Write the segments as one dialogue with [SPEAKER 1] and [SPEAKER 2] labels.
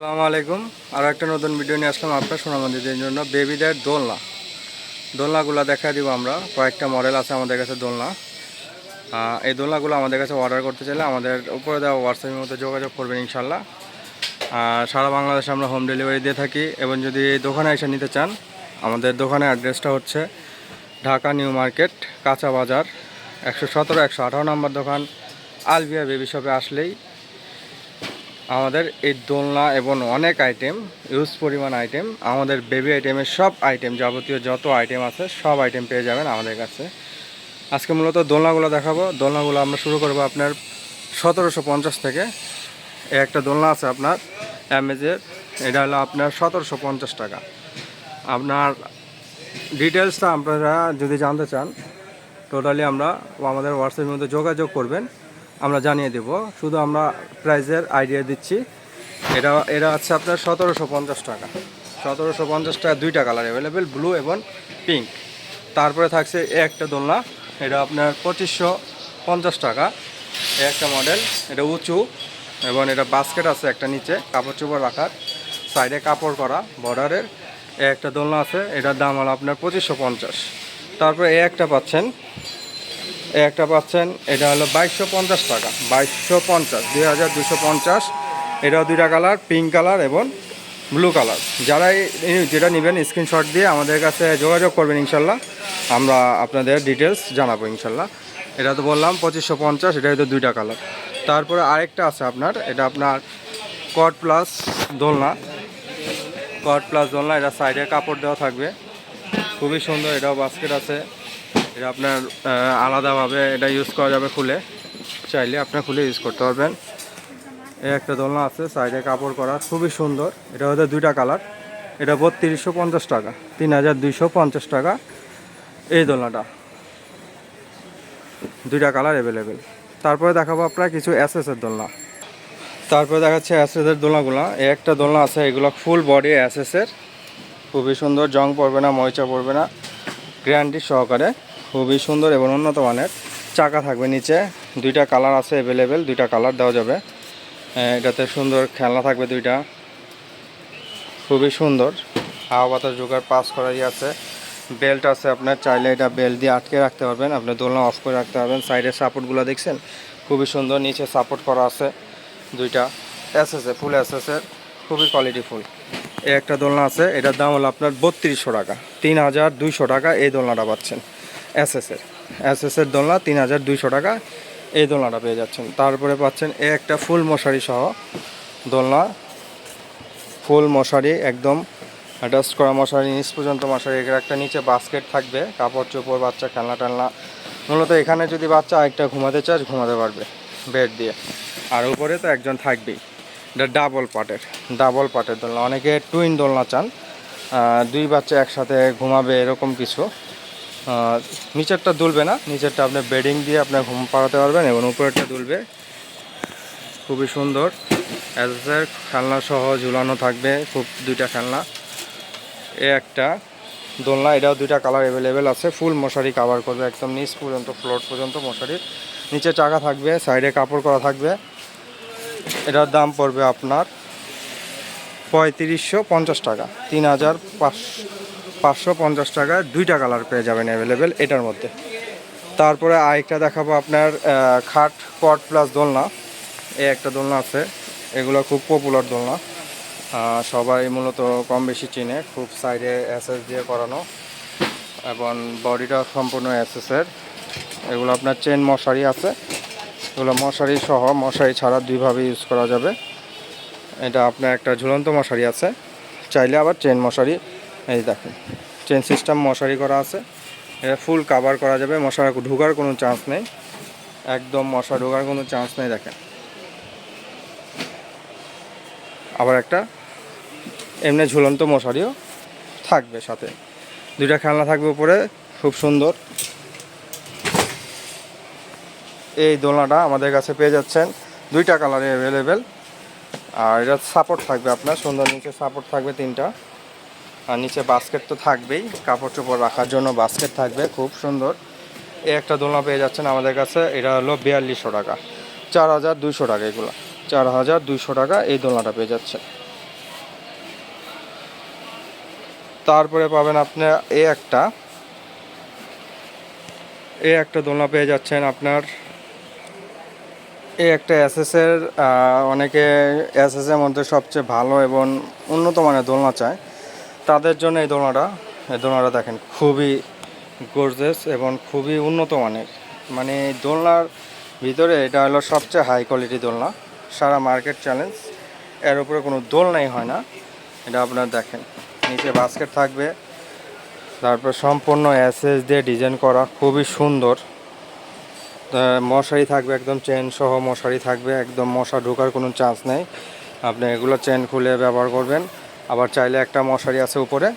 [SPEAKER 1] আসসালামু আলাইকুম। আরও একটা নতুন ভিডিও নিয়ে আসলাম আপনার সোনামন্দিরদের জন্য। বেবিদের দোলনা। দোলনাগুলো দেখা দিব আমরা। কয়েকটা মডেল আছে আমাদের কাছে দোলনা। এই দোলনাগুলো আমাদের কাছে অর্ডার করতে চাইলে আমাদের উপরে দেওয়া হোয়াটসঅ্যাপের মধ্যে যোগাযোগ করবেন ইনশাল্লাহ সারা বাংলাদেশে আমরা হোম ডেলিভারি দিয়ে থাকি এবং যদি দোকানে এসে নিতে চান, আমাদের দোকানের অ্যাড্রেসটা হচ্ছে ঢাকা নিউ মার্কেট, কাঁচা বাজার, একশো সতেরো, একশো আঠারো নম্বর দোকান, আলবিয়া বেবি শপে আসলেই আমাদের এই দোলনা এবং অনেক আইটেম ইউজ পরিমাণ আইটেম আমাদের বেবি আইটেমের সব আইটেম যাবতীয় যত আইটেম আছে, সব আইটেম পেয়ে যাবেন আমাদের কাছে। আজকে মূলত দোলনাগুলো দেখাবো। দোলনাগুলো আমরা শুরু করব আপনার সতেরোশো পঞ্চাশ থেকে। একটা দোলনা আছে আপনার অ্যামেজের এটা হলো আপনার সতেরোশো পঞ্চাশ টাকা। আপনার ডিটেলসটা আপনারা যদি জানতে চান টোটালি আমরা আমাদের হোয়াটসঅ্যাপের মধ্যে যোগাযোগ করবেন। আমরা জানিয়ে দেব। শুধু আমরা প্রাইজের আইডিয়া দিচ্ছি। এটা এটা হচ্ছে আপনার সতেরোশো পঞ্চাশ টাকা। সতেরোশো পঞ্চাশ টাকা দুইটা কালার অ্যাভেলেবেল ব্লু এবং পিঙ্ক তারপরে থাকছে এ একটা দোলনা। এটা আপনার পঁচিশশো পঞ্চাশ টাকা। এ একটা মডেল এটা উঁচু এবং এটা বাস্কেট আছে একটা নিচে, কাপড় চোপড় রাখার। সাইডে কাপড় করা বর্ডারের এ একটা দোলনা আছে, এটার দাম হলো আপনার পঁচিশশো পঞ্চাশ। তারপরে এ একটা পাচ্ছেন একটা পাচ্ছেন, এটা হলো বাইশশো পঞ্চাশ টাকা। বাইশশো পঞ্চাশ, দুই হাজার দুশো পঞ্চাশ। এটাও দুইটা কালার পিঙ্ক কালার এবং ব্লু কালার। যারা এই- যেটা নেবেন স্ক্রিনশট দিয়ে আমাদের কাছে যোগাযোগ করবেন ইনশাল্লাহ। আমরা আপনাদের ডিটেলস জানাব ইনশাল্লাহ। এটা তো বললাম পঁচিশশো পঞ্চাশ এটা হয়তো দুইটা কালার। তারপরে আরেকটা আছে আপনার, এটা আপনার কট প্লাস দোলনা। কট প্লাস দোলনা, এটা সাইডে কাপড় দেওয়া থাকবে। খুবই সুন্দর, এটাও বাস্কেট আছে। এটা আপনার আলাদাভাবে এটা ইউজ করা যাবে খুলে। চাইলে আপনার খুলে ইউজ করতে পারবেন। এই একটা দোলনা আছে সাইডে কাপড় করা, খুবই সুন্দর। এটা হচ্ছে দুইটা কালার। এটা বত্রিশশো পঞ্চাশ টাকা, তিন হাজার দুইশো পঞ্চাশ টাকা এই দোলনাটা। দুইটা কালার অ্যাভেলেবেল তারপরে দেখাবো আপনার কিছু অ্যাসেসের দোলনা। তারপরে দেখাচ্ছে অ্যাসেসের দোলনাগুলো। এই একটা দোলনা আছে, এগুলো ফুল বডি অ্যাসেসের খুবই সুন্দর, জং পড়বে না, ময়চা পড়বে না। গ্যারান্টি সহকারে। খুবই সুন্দর এবং উন্নত মানের। চাকা থাকবে নিচে, দুইটা কালার আছে অ্যাভেলেবেল দুইটা কালার দেওয়া যাবে। এটাতে সুন্দর খেলনা থাকবে দুইটা। খুবই সুন্দর। হাওয়া বাতাস ঢোকার পাস করারই আছে। বেল্ট আছে আপনার, চাইলে এটা বেল্ট দিয়ে আটকে রাখতে পারবেন। আপনি দোলনা অফ করে রাখতে পারবেন। সাইডের সাপোর্টগুলো দেখছেন? খুবই সুন্দর, নিচে সাপোর্ট করা আছে দুইটা। এসএসএ ফুল এসএসের খুবই কোয়ালিটি ফুল এই একটা দোলনা আছে, এটার দাম হলো আপনার বত্রিশশো টাকা। তিন হাজার দুইশো টাকা এই দোলনাটা পাচ্ছেন। এসএসের এসএসের দোলনা তিন হাজার দুইশো টাকা। এই দোলনাটা পেয়ে যাচ্ছেন। তারপরে পাচ্ছেন এ একটা ফুল মশারি সহ দোলনা। ফুল মশারি একদম। অ্যাটাচ করা মশারি, নিচ পর্যন্ত মশারি, এর একটা নিচে বাস্কেট থাকবে, কাপড় চোপড়, বাচ্চা খেলনা টেলনা। মূলত এখানে যদি বাচ্চা একটা ঘুমাতে চায়, ঘুমাতে পারবে বেড দিয়ে। আর উপরে তো একজন থাকবেই। এটা ডাবল পাটের ডাবল পাটের দোলনা। অনেকে টুইন দোলনা চান। দুই বাচ্চা একসাথে ঘুমাবে, এরকম কিছু। নিচেরটা দুলবে না, নিচেরটা আপনি বেডিং দিয়ে আপনার ঘুম পাড়াতে পারবেন এবং উপরেরটা দুলবে। খুবই সুন্দর। অ্যাজের খেলনা সহ ঝুলানো থাকবে, খুব দুইটা খেলনা। এ একটা। দোলনা, এটাও দুইটা কালার অ্যাভেলেবেল আছে। ফুল মশারি কাভার করবে, একদম নিচ পর্যন্ত ফ্লোর পর্যন্ত মশারির নিচে চাকা থাকবে সাইডে কাপড় করা থাকবে। এটার দাম পড়বে আপনার পঁয়ত্রিশশো পঞ্চাশ টাকা, তিন হাজার পাঁচশো পঞ্চাশ টাকায় দুইটা কালার পেয়ে যাবেন অ্যাভেলেবেল এটার মধ্যে। তারপরে আরেকটা দেখাবো আপনার খাট পট প্লাস দোলনা। এই একটা দোলনা আছে, এগুলো খুব পপুলার দোলনা। সবাই মূলত কম বেশি চিনে, খুব সাইডে এসএস দিয়ে করানো। এবং বডিটা সম্পূর্ণ এসএসের এগুলো আপনার চেন মশারি আছে। এগুলো মশারি সহ, মশারি ছাড়া দুইভাবে ইউজ করা যাবে। এটা আপনার একটা ঝুলন্ত মশারি আছে। চাইলে আবার চেন মশারি এই দেখেন চেন সিস্টেম মশারি করা আছে। এটা ফুল কাভার করা যাবে মশা ঢোকার কোনো চান্স নেই। একদম মশা ঢোকার কোনো চান্স নেই, দেখেন। আবার একটা এমনি ঝুলন্ত মশারিও থাকবে সাথে। দুইটা খেলনা থাকবে উপরে, খুব সুন্দর। এই দোলনাটা আমাদের কাছে পেয়ে যাচ্ছেন, দুইটা কালারে অ্যাভেলেবেল আর এটা সাপোর্ট থাকবে আপনার, সুন্দর নিচে সাপোর্ট থাকবে তিনটা। আর নিচে বাস্কেট তো থাকবেই, কাপড় চোপড় রাখার জন্য বাস্কেট থাকবে, খুব সুন্দর। এই একটা দোলনা পেয়ে যাচ্ছেন আমাদের কাছে, এটা হলো বিয়াল্লিশশো টাকা। চার হাজার দুইশো টাকা এগুলো। চার হাজার দুইশো টাকা এই দোলনাটা পেয়ে যাচ্ছে তারপরে পাবেন আপনার এ একটা। এ একটা দোলনা পেয়ে যাচ্ছেন আপনার। এই একটা এসএসের অনেকে এসএসের মধ্যে সবচেয়ে ভালো এবং উন্নত মানের দোলনা চায়। তাদের জন্য এই দোলনাটা এই দোলনাটা দেখেন খুবই গর্জেস এবং খুবই উন্নত মানের। মানে দোলনার ভিতরে এটা হলো সবচেয়ে হাই কোয়ালিটি দোলনা, সারা মার্কেট চ্যালেঞ্জ এর উপরে কোনো দোলনাই হয় না। এটা আপনার দেখেন, নিচে বাস্কেট থাকবে। তারপর সম্পূর্ণ এসএস দিয়ে ডিজাইন করা, খুবই সুন্দর। মশারি থাকবে একদম চেন সহ মশারি থাকবে, একদম মশা ঢোকার কোনো চান্স নেই। আপনি এগুলো চেন খুলে ব্যবহার করবেন। আবার চাইলে একটা মশারি আছে উপরে।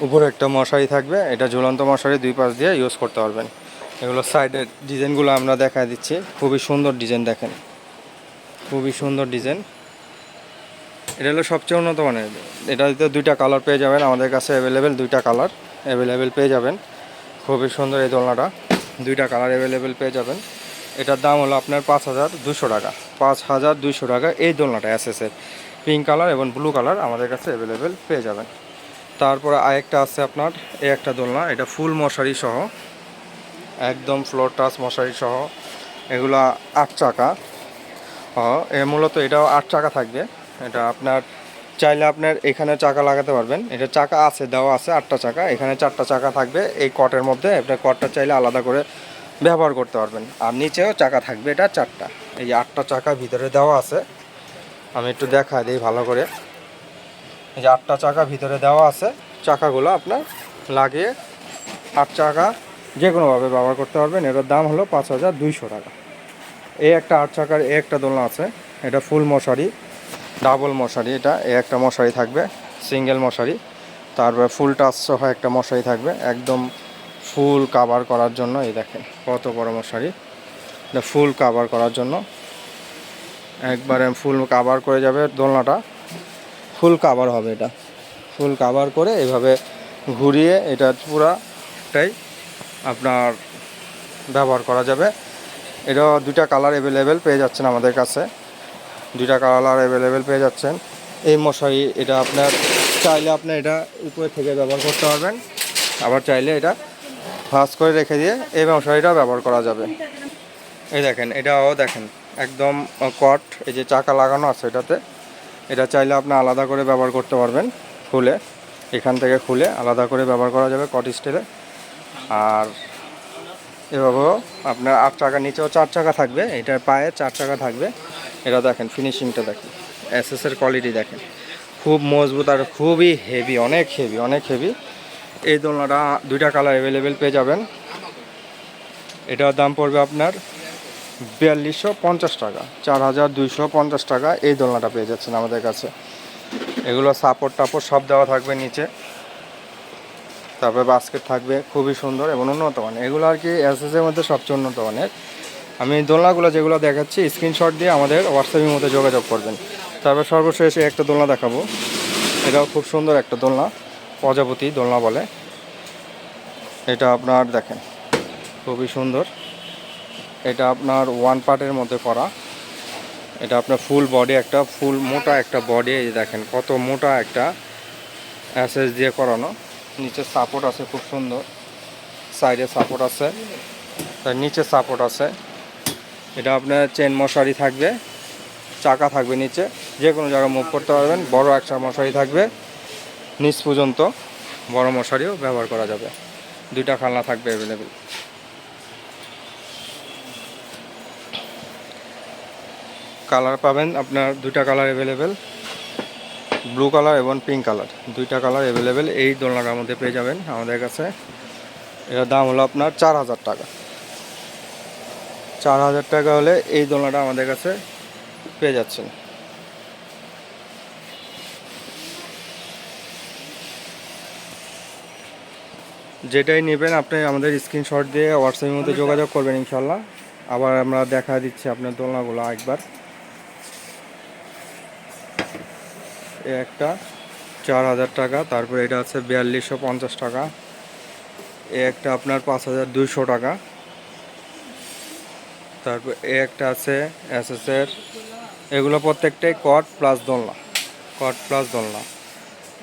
[SPEAKER 1] উপরে একটা মশারি থাকবে, এটা ঝুলন্ত মশারি দুই পাশ দিয়ে ইউজ করতে পারবেন। এগুলো সাইডের ডিজাইনগুলো আমরা দেখা দিচ্ছি। খুবই সুন্দর ডিজাইন দেখেন। খুবই সুন্দর ডিজাইন। এটা হলো সবচেয়ে উন্নত মানের। এটাতে দুইটা কালার পেয়ে যাবেন, আমাদের কাছে অ্যাভেলেবেল দুইটা কালার অ্যাভেলেবেল পেয়ে যাবেন। খুবই সুন্দর এই দোলনাটা। দুইটা কালার অ্যাভেলেবেল পেয়ে যাবেন। এটার দাম হলো আপনার পাঁচ হাজার দুশো টাকা। পাঁচ হাজার দুশো টাকা এই দোলনাটা এসএসের পিঙ্ক কালার এবং ব্লু কালার আমাদের কাছে অ্যাভেলেবেল পেয়ে যাবেন। তারপরে আরেকটা আছে আপনার, এই একটা দোলনা, এটা ফুল মশারি সহ, একদম ফ্লোর টাচ মশারি সহ, এগুলা আট চাকা। এ মূলত এটাও আট চাকা থাকবে। এটা আপনার, চাইলে আপনার এখানে চাকা লাগাতে পারবেন। এটা চাকা আছে, দেওয়া আছে আটটা চাকা, এখানে চারটা চাকা থাকবে। এই কটের মধ্যে আপনার কটটা চাইলে আলাদা করে ব্যবহার করতে পারবেন। আর নিচেও চাকা থাকবে, এটা চারটা। এই আটটা চাকা ভিতরে দেওয়া আছে। আমি একটু দেখা দিই ভালো করে। এই যে আটটা চাকা ভিতরে দেওয়া আছে, চাকাগুলো আপনার লাগিয়ে আট চাকা যে কোনোভাবে ব্যবহার করতে পারবেন। এটার দাম হলো পাঁচ হাজার দুইশো টাকা। এই একটা আট চাকার এ একটা দোলনা আছে, এটা ফুল মশারি, ডাবল মশারি এটা, এ একটা মশারি থাকবে, সিঙ্গেল মশারি। তারপরে ফুল টাচ সহ একটা মশারি থাকবে, একদম ফুল কাভার করার জন্য। এই দেখেন কত বড় মশারি। ফুল কাভার করার জন্য। একবারে ফুল কাভার করে যাবে দোলনাটা। ফুল কাভার হবে এটা। ফুল কাভার করে এভাবে ঘুরিয়ে এটা পুরাটাই আপনার ব্যবহার করা যাবে। এটা দুইটা কালার অ্যাভেলেবেল পেয়ে যাচ্ছেন আমাদের কাছে। দুইটা কালার অ্যাভেলেবেল পেয়ে যাচ্ছেন। এই মশারি, এটা আপনার চাইলে আপনি এটা উপরে থেকে ব্যবহার করতে পারবেন। আবার চাইলে এটা ভাঁজ করে রেখে দিয়ে এই মশারিটা ব্যবহার করা যাবে। এই দেখেন, এটাও দেখেন। একদম কট, এই যে চাকা লাগানো আছে এটাতে। এটা চাইলে আপনি আলাদা করে ব্যবহার করতে পারবেন, খুলে। এখান থেকে খুলে আলাদা করে ব্যবহার করা যাবে কট স্টিলে। আর এভাবেও আপনার আট চাকা নিচেও চার চাকা থাকবে, এটার পায়ে চার চাকা থাকবে। এটা দেখেন ফিনিশিংটা দেখেন এসএসের কোয়ালিটি দেখেন। খুব মজবুত আর খুবই হেভি অনেক হেভি অনেক হেভি এই দোলনাটা দুইটা কালার অ্যাভেলেবেল পেয়ে যাবেন। এটার দাম পড়বে আপনার বিয়াল্লিশশো পঞ্চাশ টাকা চার হাজার দুইশো পঞ্চাশ টাকা এই দোলনাটা পেয়ে যাচ্ছেন আমাদের কাছে। এগুলো সাপোর্ট টাপোর্ট সব দেওয়া থাকবে নিচে। তারপরে বাস্কেট থাকবে, খুবই সুন্দর এবং উন্নত মানের। এগুলো আর কি এসএসের মধ্যে সবচেয়ে উন্নত মানের। আমি দোলনাগুলো যেগুলো দেখাচ্ছি স্ক্রিনশট দিয়ে আমাদের হোয়াটসঅ্যাপের মধ্যে যোগাযোগ করবেন। তারপর সর্বশেষ একটা দোলনা দেখাবো। এটাও খুব সুন্দর একটা দোলনা, প্রজাপতি দোলনা বলে। এটা আপনার দেখেন, খুবই সুন্দর। এটা আপনার ওয়ান পার্টের মধ্যে করা। এটা আপনার ফুল বডি একটা ফুল মোটা একটা বডি এই দেখেন কত মোটা একটা অ্যাসেস দিয়ে করানো। নিচে সাপোর্ট আছে, খুব সুন্দর। সাইডে সাপোর্ট আছে। তার নিচে সাপোর্ট আছে। এটা আপনার চেন মশারি থাকবে, চাকা থাকবে নিচে। যে কোনো জায়গায় মুভ করতে পারবেন, বড় একটা মশারি থাকবে। নিচ পর্যন্ত বড় মশারিও ব্যবহার করা যাবে। দুইটা খালনা থাকবে অ্যাভেলেবেল কালার পাবেন, আপনার দুইটা কালার অ্যাভেলেবেল ব্লু কালার এবং পিঙ্ক কালার দুইটা কালার অ্যাভেলেবেল এই দোলনাটার মধ্যে পেয়ে যাবেন আমাদের কাছে। এটার দাম হলো আপনার চার হাজার টাকা। চার হাজার টাকা হলে এই দোলনাটা আমাদের কাছে পেয়ে যাচ্ছেন। যেটাই নেবেন, আপনি আমাদের স্ক্রিনশট দিয়ে হোয়াটসঅ্যাপের মধ্যে যোগাযোগ করবেন ইনশাল্লাহ আবার আমরা দেখা দিচ্ছি আপনার দোলনাগুলো একবার এ একটা, চার হাজার টাকা, তারপরে এটা আছে বিয়াল্লিশশো পঞ্চাশ টাকা। এ একটা আপনার পাঁচ হাজার দুইশো টাকা। তারপর এ একটা আছে এসএসের এগুলো প্রত্যেকটাই কট প্লাস দোলনা, কট প্লাস দোলনা।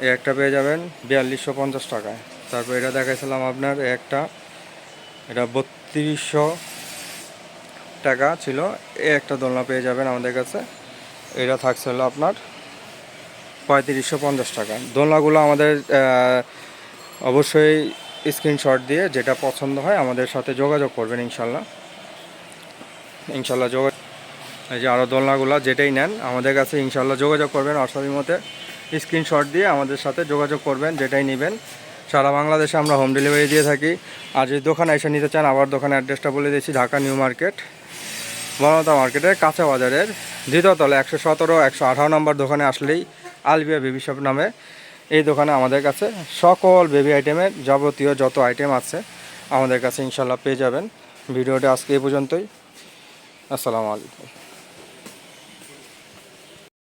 [SPEAKER 1] এই একটা পেয়ে যাবেন বিয়াল্লিশশো পঞ্চাশ টাকায়। তারপর এটা দেখাইছিলাম আপনার একটা, এটা বত্রিশশো টাকা ছিল। এই একটা দোলনা পেয়ে যাবেন আমাদের কাছে। এটা থাকছে হলো আপনার পঁয়ত্রিশশো পঞ্চাশ টাকা। দোলনাগুলো আমাদের অবশ্যই স্ক্রিনশট দিয়ে যেটা পছন্দ হয় আমাদের সাথে যোগাযোগ করবেন ইনশাল্লাহ। ইনশাল্লাহ যোগাযোগ এই যে আরও দোলনাগুলো যেটাই নেন, আমাদের কাছে ইনশাল্লাহ যোগাযোগ করবেন। অসাবি মতে স্ক্রিনশট দিয়ে আমাদের সাথে যোগাযোগ করবেন, যেটাই নেবেন। সারা বাংলাদেশে আমরা হোম ডেলিভারি দিয়ে থাকি। আর যদি দোকানে এসে নিতে চান, আবার দোকানের অ্যাড্রেসটা বলে দিয়েছি, ঢাকা নিউ মার্কেট বনতা মার্কেটের কাঁচা বাজারের দ্বিতীয় তলে একশো সতেরো, একশো আঠারো নম্বর দোকানে আসলেই আলবিয়া বেবি শপ নামে এই দোকানে আমাদের কাছে সকল বেবি আইটেমের যাবতীয় যত আইটেম আছে আমাদের কাছে ইনশাল্লাহ পেয়ে যাবেন। ভিডিওটা আজকে এই পর্যন্তই। আসসালামু আলাইকুম।